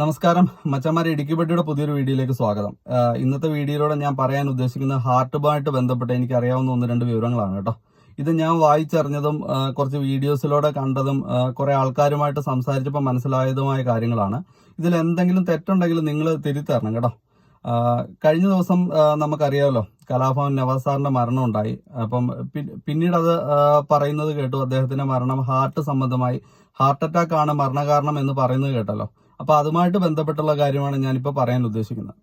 നമസ്കാരം. മച്ചന്മാരെ ഇടുക്കിപ്പട്ടിയുടെ പുതിയൊരു വീഡിയോയിലേക്ക് സ്വാഗതം. ഇന്നത്തെ വീഡിയോയിലൂടെ ഞാൻ പറയാൻ ഉദ്ദേശിക്കുന്ന ഹാർട്ടുമായിട്ട് ബന്ധപ്പെട്ട് എനിക്ക് അറിയാവുന്ന ഒന്ന് രണ്ട് വിവരങ്ങളാണ് കേട്ടോ. ഇത് ഞാൻ വായിച്ചറിഞ്ഞതും കുറച്ച് വീഡിയോസിലൂടെ കണ്ടതും കുറെ ആൾക്കാരുമായിട്ട് സംസാരിച്ചപ്പോൾ മനസ്സിലായതുമായ കാര്യങ്ങളാണ്. ഇതിൽ എന്തെങ്കിലും തെറ്റുണ്ടെങ്കിൽ നിങ്ങൾ തിരുത്തരണം കേട്ടോ. കഴിഞ്ഞ ദിവസം നമുക്കറിയാമല്ലോ കലാഭവൻ നവാസ് സാറിന്റെ മരണം ഉണ്ടായി അപ്പം പിന്നീട് അത് പറയുന്നത് കേട്ടു. അദ്ദേഹത്തിന്റെ മരണം ഹാർട്ട് സംബന്ധമായി ഹാർട്ട് അറ്റാക്ക് ആണ് മരണകാരണം എന്ന് പറയുന്നത് കേട്ടല്ലോ. അപ്പൊ അതുമായിട്ട് ബന്ധപ്പെട്ടുള്ള കാര്യമാണ് ഞാനിപ്പോ പറയാൻ ഉദ്ദേശിക്കുന്നത്.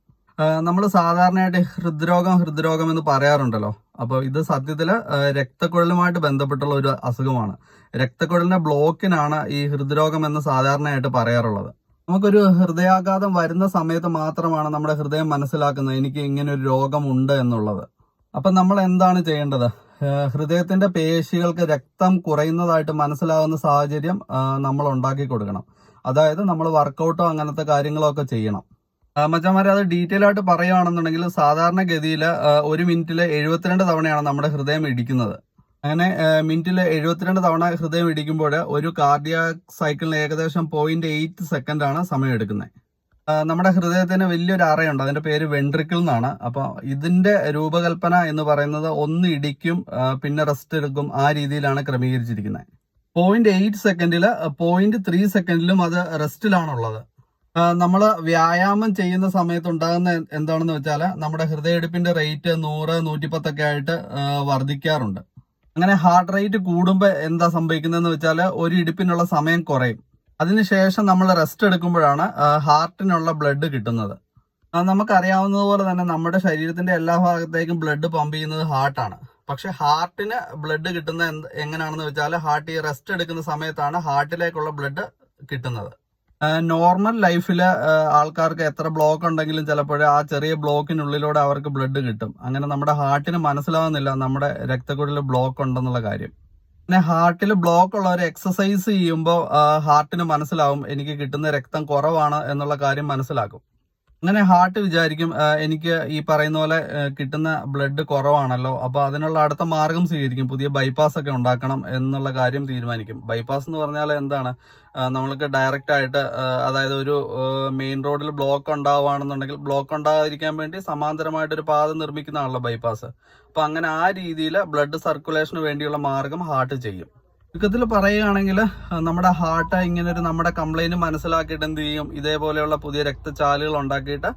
നമ്മൾ സാധാരണയായിട്ട് ഹൃദ്രോഗം ഹൃദ്രോഗം എന്ന് പറയാറുണ്ടല്ലോ. അപ്പോൾ ഇത് സത്യത്തിൽ രക്തക്കുഴലുമായിട്ട് ബന്ധപ്പെട്ടുള്ള ഒരു അസുഖമാണ്. രക്തക്കുഴലിന്റെ ബ്ലോക്കിനാണ് ഈ ഹൃദ്രോഗം എന്ന് സാധാരണയായിട്ട് പറയാറുള്ളത്. നമുക്കൊരു ഹൃദയാഘാതം വരുന്ന സമയത്ത് മാത്രമാണ് നമ്മുടെ ഹൃദയം മനസ്സിലാക്കുന്നത് എനിക്ക് ഇങ്ങനെ ഒരു രോഗമുണ്ട് എന്നുള്ളത്. അപ്പൊ നമ്മൾ എന്താണ് ചെയ്യേണ്ടത്? ഹൃദയത്തിന്റെ പേശികൾക്ക് രക്തം കുറയുന്നതായിട്ട് മനസ്സിലാകുന്ന സാഹചര്യം നമ്മൾ ഉണ്ടാക്കി കൊടുക്കണം. അതായത് നമ്മൾ വർക്കൗട്ടോ അങ്ങനത്തെ കാര്യങ്ങളോ ഒക്കെ ചെയ്യണം. മച്ചാന്മാരെ അത് ഡീറ്റെയിൽ ആയിട്ട് പറയുകയാണെന്നുണ്ടെങ്കിൽ സാധാരണഗതിയിൽ ഒരു മിനിറ്റിൽ എഴുപത്തിരണ്ട് തവണയാണ് നമ്മുടെ ഹൃദയം ഇടിക്കുന്നത്. അങ്ങനെ മിനിറ്റിൽ എഴുപത്തിരണ്ട് തവണ ഹൃദയം ഇടിക്കുമ്പോൾ ഒരു കാർഡിയാക് സൈക്കിളിന് ഏകദേശം പോയിന്റ് എയ്റ്റ് സെക്കൻഡാണ് സമയം എടുക്കുന്നത് നമ്മുടെ ഹൃദയത്തിന് വലിയൊരു അറയുണ്ട്. അതിന്റെ പേര് വെൻട്രിക്കിൾ എന്നാണ്. അപ്പോൾ ഇതിന്റെ രൂപകൽപ്പന എന്ന് പറയുന്നത് ഒന്ന് ഇടിക്കും പിന്നെ റെസ്റ്റ് എടുക്കും ആ രീതിയിലാണ് ക്രമീകരിച്ചിരിക്കുന്നത്. പോയിന്റ് എയ്റ്റ് സെക്കൻഡിൽ പോയിന്റ് ത്രീ സെക്കൻഡിലും അത് റെസ്റ്റിലാണുള്ളത് നമ്മൾ വ്യായാമം ചെയ്യുന്ന സമയത്ത് ഉണ്ടാകുന്ന എന്താണെന്ന് വെച്ചാൽ നമ്മുടെ ഹൃദയടിപ്പിന്റെ റേറ്റ് നൂറ് നൂറ്റിപ്പത്തൊക്കെ ആയിട്ട് വർദ്ധിക്കാറുണ്ട്. അങ്ങനെ ഹാർട്ട് റേറ്റ് കൂടുമ്പോൾ എന്താ സംഭവിക്കുന്നതെന്ന് വെച്ചാൽ ഒരു ഇടിപ്പിനുള്ള സമയം കുറയും. അതിനുശേഷം നമ്മൾ റെസ്റ്റ് എടുക്കുമ്പോഴാണ് ഹാർട്ടിനുള്ള ബ്ലഡ് കിട്ടുന്നത്. നമുക്കറിയാവുന്നതുപോലെ തന്നെ നമ്മുടെ ശരീരത്തിന്റെ എല്ലാ ഭാഗത്തേക്കും ബ്ലഡ് പമ്പ് ചെയ്യുന്നത് ഹാർട്ടാണ് പക്ഷെ ഹാർട്ടിന് ബ്ലഡ് കിട്ടുന്ന എങ്ങനെയാണെന്ന് വെച്ചാൽ ഹാർട്ട് ഈ റെസ്റ്റ് എടുക്കുന്ന സമയത്താണ് ഹാർട്ടിലേക്കുള്ള ബ്ലഡ് കിട്ടുന്നത്. നോർമൽ ലൈഫിൽ ആൾക്കാർക്ക് എത്ര ബ്ലോക്ക് ഉണ്ടെങ്കിലും ചിലപ്പോൾ ആ ചെറിയ ബ്ലോക്കിനുള്ളിലൂടെ അവർക്ക് ബ്ലഡ് കിട്ടും. അങ്ങനെ നമ്മുടെ ഹാർട്ടിന് മനസ്സിലാവുന്നില്ല നമ്മുടെ രക്തക്കുഴലിൽ ബ്ലോക്ക് ഉണ്ടെന്നുള്ള കാര്യം. പിന്നെ ഹാർട്ടിൽ ബ്ലോക്ക് ഉള്ളവർ എക്സസൈസ് ചെയ്യുമ്പോൾ ഹാർട്ടിന് മനസ്സിലാവും എനിക്ക് കിട്ടുന്ന രക്തം കുറവാണ് എന്നുള്ള കാര്യം മനസ്സിലാക്കും. അങ്ങനെ ഹാർട്ട് വിചാരിക്കും എനിക്ക് ഈ പറയുന്ന പോലെ കിട്ടുന്ന ബ്ലഡ് കുറവാണല്ലോ. അപ്പൊ അതിനുള്ള അടുത്ത മാർഗം സ്വീകരിക്കും. പുതിയ ബൈപ്പാസ് ഒക്കെ ഉണ്ടാക്കണം എന്നുള്ള കാര്യം തീരുമാനിക്കും. ബൈപ്പാസ് എന്ന് പറഞ്ഞാൽ എന്താണ്? നമ്മൾക്ക് ഡയറക്റ്റ് ആയിട്ട് അതായത് ഒരു മെയിൻ റോഡിൽ ബ്ലോക്ക് ഉണ്ടാവുകയാണെന്നുണ്ടെങ്കിൽ ബ്ലോക്ക് ഉണ്ടാകാതിരിക്കാൻ വേണ്ടി സമാന്തരമായിട്ട് ഒരു പാത നിർമ്മിക്കുന്നതാണല്ലോ ബൈപ്പാസ് അപ്പൊ അങ്ങനെ ആ രീതിയിൽ ബ്ലഡ് സർക്കുലേഷന് വേണ്ടിയുള്ള മാർഗം ഹാർട്ട് ചെയ്യും. ചുരുക്കത്തിൽ പറയുകയാണെങ്കിൽ നമ്മുടെ ഹാർട്ട് ഇങ്ങനെ ഒരു നമ്മുടെ കംപ്ലൈന്റ് മനസ്സിലാക്കിയിട്ട് എന്ത് ചെയ്യും? ഇതേപോലെയുള്ള പുതിയ രക്തചാലുകൾ ഉണ്ടാക്കിയിട്ട്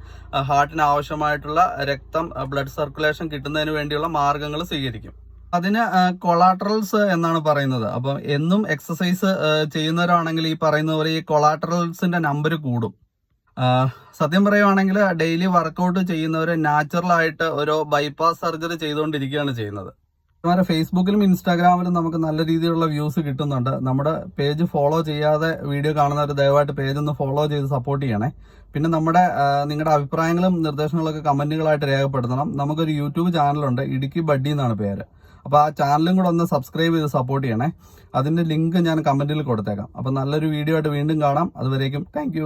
ഹാർട്ടിന് ആവശ്യമായിട്ടുള്ള രക്തം ബ്ലഡ് സർക്കുലേഷൻ കിട്ടുന്നതിന് വേണ്ടിയുള്ള മാർഗങ്ങൾ സ്വീകരിക്കും. അതിന് കൊളാട്രൽസ് എന്നാണ് പറയുന്നത്. അപ്പം എന്നും എക്സസൈസ് ചെയ്യുന്നവരാണെങ്കിൽ ഈ പറയുന്ന പോലെ ഈ കൊളാട്രൽസിന്റെ നമ്പർ കൂടും. സത്യം പറയുവാണെങ്കിൽ ഡെയിലി വർക്കൗട്ട് ചെയ്യുന്നവർ നാച്ചുറൽ ആയിട്ട് ഒരു ബൈപ്പാസ് സർജറി ചെയ്തുകൊണ്ടിരിക്കുകയാണ് ചെയ്യുന്നത്. നമ്മുടെ ഫേസ്ബുക്കിലും ഇൻസ്റ്റാഗ്രാമിലും നമുക്ക് നല്ല രീതിയിലുള്ള വ്യൂസ് കിട്ടുന്നുണ്ട്. നമ്മുടെ പേജ് ഫോളോ ചെയ്യാതെ വീഡിയോ കാണുന്നവർ ദയവായിട്ട് പേജ് ഒന്ന് ഫോളോ ചെയ്ത് സപ്പോർട്ട് ചെയ്യണേ. പിന്നെ നമ്മുടെ നിങ്ങളുടെ അഭിപ്രായങ്ങളും നിർദ്ദേശങ്ങളൊക്കെ കമന്റുകളായിട്ട് രേഖപ്പെടുത്തണം. നമുക്കൊരു യൂട്യൂബ് ചാനലുണ്ട് ഇടുക്കി ബഡ്ഡി എന്നാണ് പേര്. അപ്പോൾ ആ ചാനലും കൂടെ ഒന്ന് സബ്സ്ക്രൈബ് ചെയ്ത് സപ്പോർട്ട് ചെയ്യണേ. അതിന്റെ ലിങ്ക് ഞാൻ കമന്റിൽ കൊടുത്തേക്കാം. അപ്പോൾ നല്ലൊരു വീഡിയോ ആയിട്ട് വീണ്ടും കാണാം. അതുവരേക്കും താങ്ക്